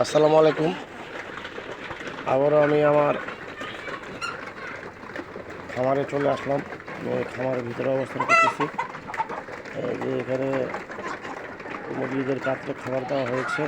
আসসালামু আলাইকুম। আবারও আমি আমার খামারে চলে আসলাম। খামারের ভিতরে অবস্থান করতেছি। যে এখানে মুরগিদের রাত্রে খাবার দেওয়া হয়েছে।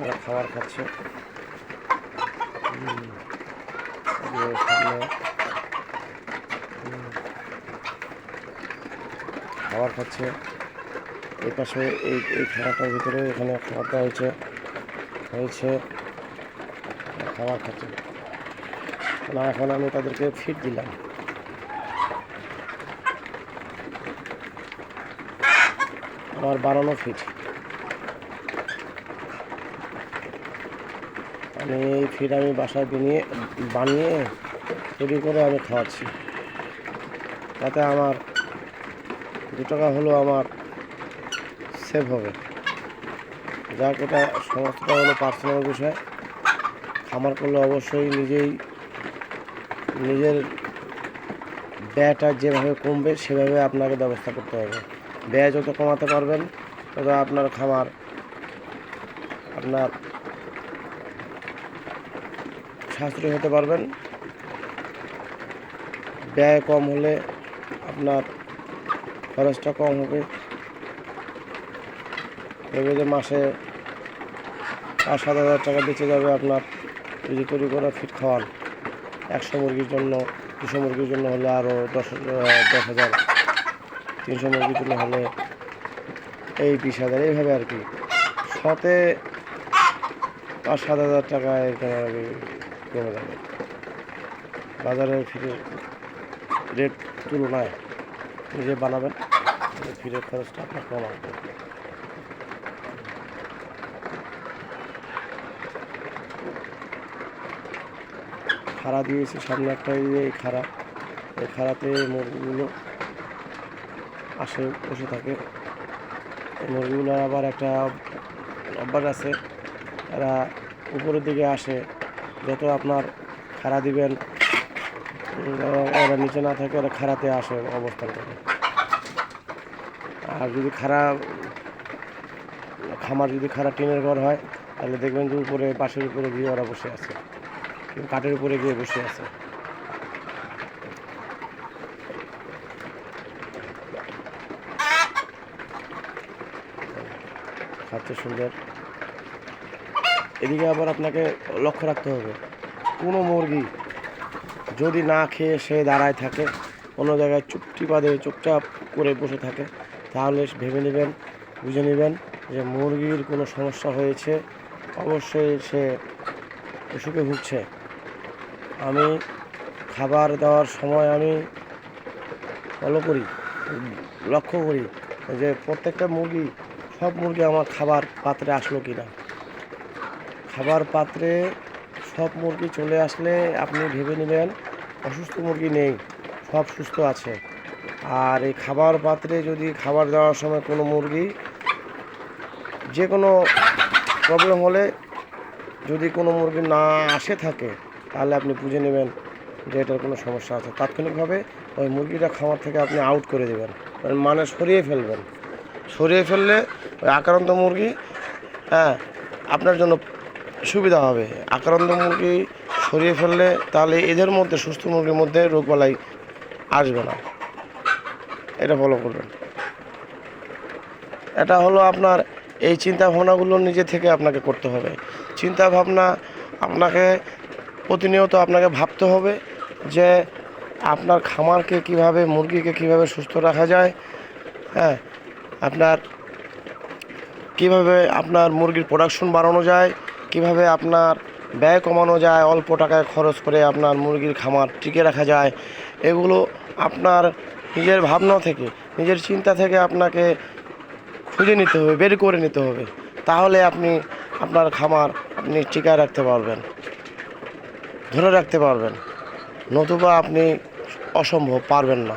ওরা খাবার খাচ্ছে। খাবার খাচ্ছে। এই পাশে এই এই খাবারটার ভিতরে এখানে খাবার দেওয়া হয়েছে। হয়েছে খাবার খাচ্ছে। না, এখন আমি তাদেরকে ফিট দিলাম। আমার বানানো ফিট আমি এই ফিট আমি বাসায় বানিয়ে বানিয়ে তৈরি করে আমি খাওয়াচ্ছি। তাতে আমার দু টাকা হলো আমার সেভ হবে। যাক, এটা সমস্তটা হলো পার্সোনাল বিষয়। খামার করলে অবশ্যই নিজেই, নিজের ব্যয়টা যেভাবে কমবে, সেভাবে আপনাকে ব্যবস্থা করতে হবে। ব্যয় যত কমাতে পারবেন, তত আপনার খামার, আপনার সাশ্রয় হতে পারবেন। ব্যয় কম হলে আপনার খরচটা কম হবে। এভাবে যে মাসে পাঁচ, সাত হাজার টাকা বেঁচে যাবে আপনার যদি তৈরি করে ফিট খাওয়ান, একশো মুরগির জন্য, দুশো মুরগির জন্য হলে আরও দশ দশ হাজার, তিনশো মুরগির জন্য হলে এই বিশ হাজার, এইভাবে আর কি। শতে পাঁচ, সাত হাজার টাকা এরকম আর কি কমে যাবে। বাজারের ফিরের রেট তুলনায়, নিজে বানাবেন ফিরের খরচটা আপনার কম আসবে খাড়া দিয়েছি, সামনে একটা এই খাড়া, এই খাড়াতে মুরগিগুলো আসে, বসে থাকে। মুরগিগুলো আবার একটা অভ্যাস আছে এরা উপরের দিকে আসে, যত আপনার খাড়া দিবেন এরা নিচে না থাকে ওরা খাড়াতে আসে অবস্থান করে। আর যদি খাড়া, খামার যদি খাড়া টিনের ঘর হয়, তাহলে দেখবেন যে উপরে বাঁশের উপরে গিয়ে ওরা বসে আছে। কাঠের উপরে গিয়ে বসে আছে। খাচ্ছে সুন্দর। এদিকে আবার আপনাকে লক্ষ্য রাখতে হবে, কোনো মুরগি যদি না খেয়ে সে দাঁড়ায় থাকে কোনো জায়গায় চুপটি বাঁধে, চুপচাপ করে বসে থাকে, তাহলে ভেবে নেবেন, বুঝে নেবেন যে মুরগির কোনো সমস্যা হয়েছে, অবশ্যই সে অসুখে ভুগছে। আমি খাবার দেওয়ার সময় আমি ফলো করি, লক্ষ্য করি যে প্রত্যেকটা মুরগি, সব মুরগি আমার খাবার পাত্রে আসলো কি না খাবার পাত্রে সব মুরগি চলে আসলে আপনি ভেবে নেবেন, অসুস্থ মুরগি নেই, সব সুস্থ আছে। আর এই খাবার পাত্রে যদি খাবার দেওয়ার সময় কোনো মুরগি যে কোনো প্রবলেম হলে যদি কোনো মুরগি না আসে থাকে তাহলে আপনি বুঝে নেবেন যে এটার কোনো সমস্যা আছে। তাৎক্ষণিকভাবে ওই মুরগিটা খামার থেকে আপনি আউট করে দেবেন। মানে সরিয়ে ফেলবেন। সরিয়ে ফেললে ওই আক্রান্ত মুরগি হ্যাঁ আপনার জন্য সুবিধা হবে। আক্রান্ত মুরগি সরিয়ে ফেললে তাহলে এদের মধ্যে, সুস্থ মুরগির মধ্যে রোগবালাই আসবে না। এটা ফলো করবেন। এটা হলো আপনার এই চিন্তা ভাবনাগুলো নিজে থেকে আপনাকে করতে হবে। চিন্তা ভাবনা আপনাকে প্রতিনিয়ত আপনাকে ভাবতে হবে যে আপনার খামারকে কীভাবে, মুরগিকে কীভাবে সুস্থ রাখা যায় হ্যাঁ? আপনার কীভাবে আপনার মুরগির প্রোডাকশন বাড়ানো যায়, কীভাবে আপনার ব্যয় কমানো যায়, অল্প টাকায় খরচ করে আপনার মুরগির খামার টিকে রাখা যায়, এগুলো আপনার নিজের ভাবনা থেকে, নিজের চিন্তা থেকে আপনাকে খুঁজে নিতে হবে, বের করে নিতে হবে। তাহলে আপনি আপনার খামার আপনি টিকায় রাখতে পারবেন। ধরে রাখতে পারবেন, নতুবা আপনি অসম্ভব পারবেন না।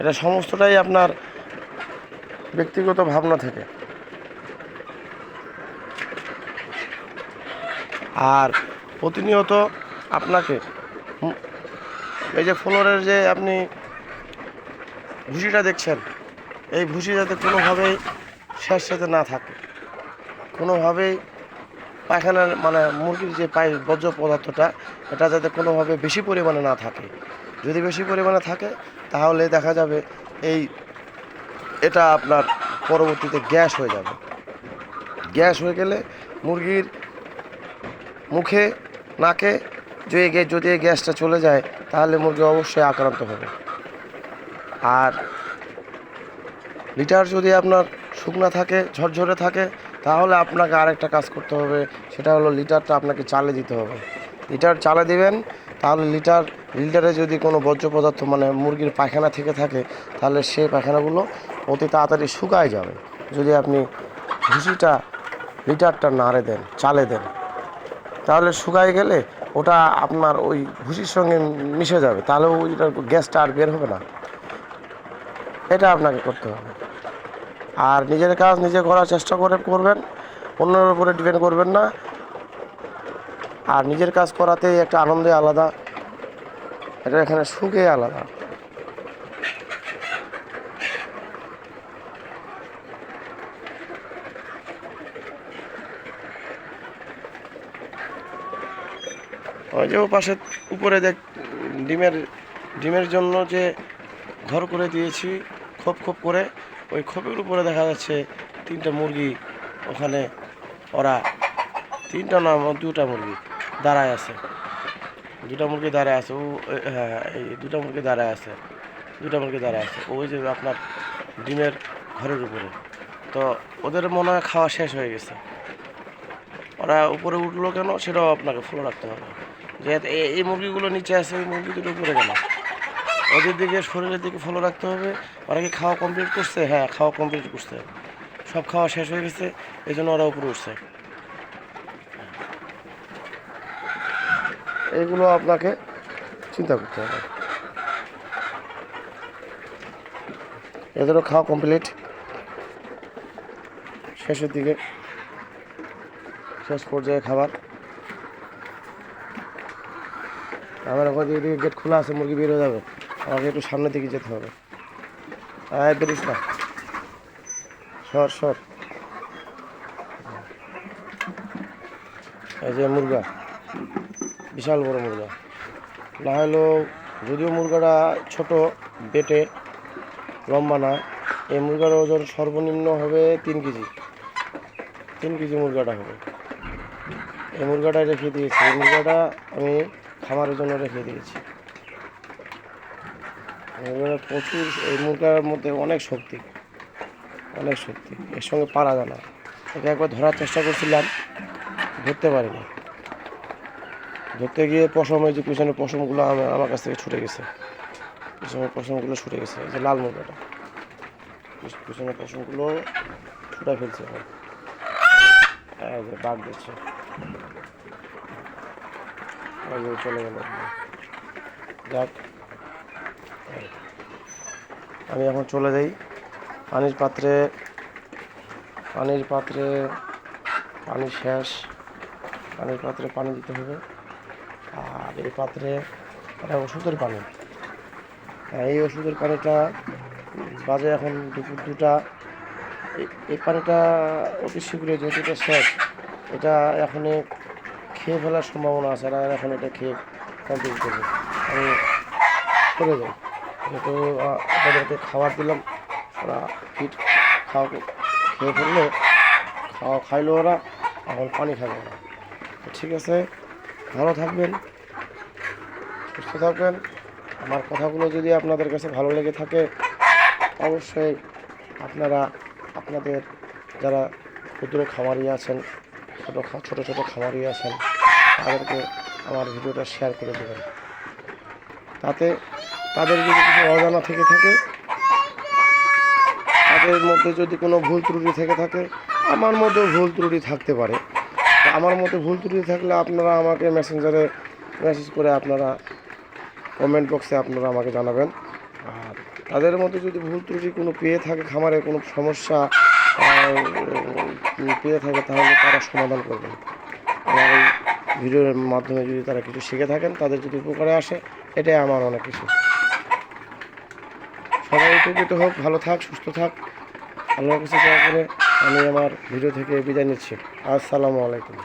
এটা সমস্তটাই আপনার ব্যক্তিগত ভাবনা থেকে। আর প্রতিনিয়ত আপনাকে এই যে ফ্লোরের যে আপনি ভুসিটা দেখছেন, এই ভুসি যাতে কোনোভাবেই শেষ যাতে না থাকে, কোনোভাবেই পায়খানার মানে মুরগির যে পাই বর্জ্য পদার্থটা, এটা যাতে কোনোভাবে বেশি পরিমাণে না থাকে। যদি বেশি পরিমাণে থাকে, তাহলে দেখা যাবে এই এটা আপনার পরবর্তীতে গ্যাস হয়ে যাবে। গ্যাস হয়ে গেলে মুরগির মুখে, নাকে যদি যদি এই গ্যাসটা চলে যায়, তাহলে মুরগি অবশ্যই আক্রান্ত হবে। আর লিটার যদি আপনার শুকনা থাকে, ঝরঝরে থাকে তাহলে আপনাকে আরেকটা কাজ করতে হবে, সেটা হলো লিটারটা আপনাকে চালে দিতে হবে। লিটার চালে দিবেন, তাহলে লিটার, লিটারে যদি কোনো বর্জ্য পদার্থ মানে মুরগির পায়খানা থেকে থাকে, তাহলে সেই পায়খানাগুলো অতি তাড়াতাড়ি শুকায় যাবে। যদি আপনি ভুসিটা লিটারটা নাড়ে দেন, চালে দেন, তাহলে শুকায় গেলে ওটা আপনার ওই ভুসির সঙ্গে মিশে যাবে তাহলে ওইটার গ্যাসটা আর বের হবে না। এটা আপনাকে করতে হবে। আর নিজের কাজ নিজে করার চেষ্টা করে করবেন, অন্যের উপরে ডিপেন্ড করবেন না। আর নিজের কাজ করাতেই একটা আনন্দে আলাদা এটা এখানে সুখে আলাদা। ওই যে ও পাশে উপরে দেখ, ডিমের ডিমের জন্য যে ঘর করে দিয়েছি, খোপ খোপ করে। ওই খোপের উপরে দেখা যাচ্ছে তিনটা মুরগি ওখানে, ওরা তিনটা না, দুটা মুরগি দাঁড়ায় আছে। দুটা মুরগি দাঁড়ায় আছে, ও হ্যাঁ এই দুটা মুরগি দাঁড়ায় আছে, দুটা মুরগি দাঁড়ায় আছে, ওই যে আপনার ডিমের ঘরের উপরে। তো ওদের মনে হয় খাওয়া শেষ হয়ে গেছে। ওরা উপরে উঠল কেন সেটাও আপনাকে ফলো রাখতে হবে। যেহেতু এই মুরগিগুলো নিচে আছে, এই মুরগি দুটো উপরে গেল ওদের দিকে শরীরের দিকে ফলো রাখতে হবে। ওরা কি খাওয়া কমপ্লিট করছে? হ্যাঁ খাওয়া কমপ্লিট করছে। সব খাওয়া শেষ হয়ে গেছে এই জন্য ওরা উপরে উঠছে। এইগুলো আপনাকে চিন্তা করতে হবে। এদেরও খাওয়া কমপ্লিট শেষের দিকে শেষ পর্যায়ে খাবার। আমার ওখান দিকে গেট খোলা আছে, মুরগি বের যাবে। আমাকে একটু সামনের দিকে যেতে হবে। আয় বেরিস না সর সর। এই যে মুরগা, বিশাল বড় মুরগা। না হলেও যদিও মুরগাটা ছোট, বেটে, লম্বা না, এই মুরগার ওজন সর্বনিম্ন হবে তিন কেজি। তিন কেজি মুরগাটা হবে। এই মুরগাটা রেখে দিয়েছি। এই মুরগাটা আমি খামারের জন্য রেখে দিয়েছি। মুরগাটা প্রচুর এই মুরগার মধ্যে অনেক শক্তি অনেক শক্তি। এর সঙ্গে পারা যায় না একে একবার ধরার চেষ্টা করছিলাম, ধরতে পারিনি। ধরতে গিয়ে পশম, এই যে পিছনে পশমগুলো আমার কাছ থেকে ছুটে গেছে। পিছনে পশমগুলো ছুটে গেছে, এই যে লাল মুরগাটা। পিছ- পিছনে পশমগুলো ছুটে ফেলছে। বাঘ দিচ্ছে। চলে গেল। যাক। আমি এখন চলে যাই। পানির পাত্রে পানির পাত্রে পানি শেষ। পানির পাত্রে পানি দিতে হবে। আর এই পাত্রে এটা ওষুধের পানি। হ্যাঁ, এই ওষুধের পানিটা বাজে এখন দুপুর দুটা। এই- পানিটা অতি শীঘ্রই যেহেতু এটা শেষ এটা এখনই খেয়ে ফেলার সম্ভাবনা আছে। আর এখন এটা খেয়ে কমপ্লিট করবে। আমি করে যাই। আহ, ওদেরকে খাবার দিলাম। ওরা ফিট খাওয়া খেয়ে ফেলল। খাওয়া খাইলো ওরা এখন পানি খাবে ওরা। তো ঠিক আছে ভালো থাকবেন সুস্থ থাকবেন। আমার কথাগুলো যদি আপনাদের কাছে ভালো লেগে থাকে অবশ্যই আপনারা আপনাদের যারা ক্ষুদ্র খামারি আছেন ছোটো ছোটো ছোটো খামারি আছেন তাদেরকে আমার ভিডিওটা শেয়ার করে দেবেন। তাতে তাদের যদি কিছু অজানা থেকে থাকে, তাদের মধ্যে যদি কোনো ভুল ত্রুটি থেকে থাকে, আমার মধ্যেও ভুল ত্রুটি থাকতে পারে। আমার মধ্যে ভুল ত্রুটি থাকলে আপনারা আমাকে মেসেঞ্জারে মেসেজ করে আপনারা কমেন্ট বক্সে আপনারা আমাকে জানাবেন। আর তাদের মধ্যে যদি ভুল ত্রুটি কোনো পেয়ে থাকে, খামারে কোনো সমস্যা পেয়ে থাকে, তাহলে তারা সমাধান করবেন। আমার এই ভিডিওর মাধ্যমে যদি তারা কিছু শিখে থাকেন, তাদের যদি উপকারে আসে, এটাই আমার অনেক কিছু। সবাই উপকৃত হোক, ভালো থাক, সুস্থ থাক। আল্লাহর কাছে করে আমি আমার ভিডিও থেকে বিদায় নিচ্ছি। আসসালামু আলাইকুম।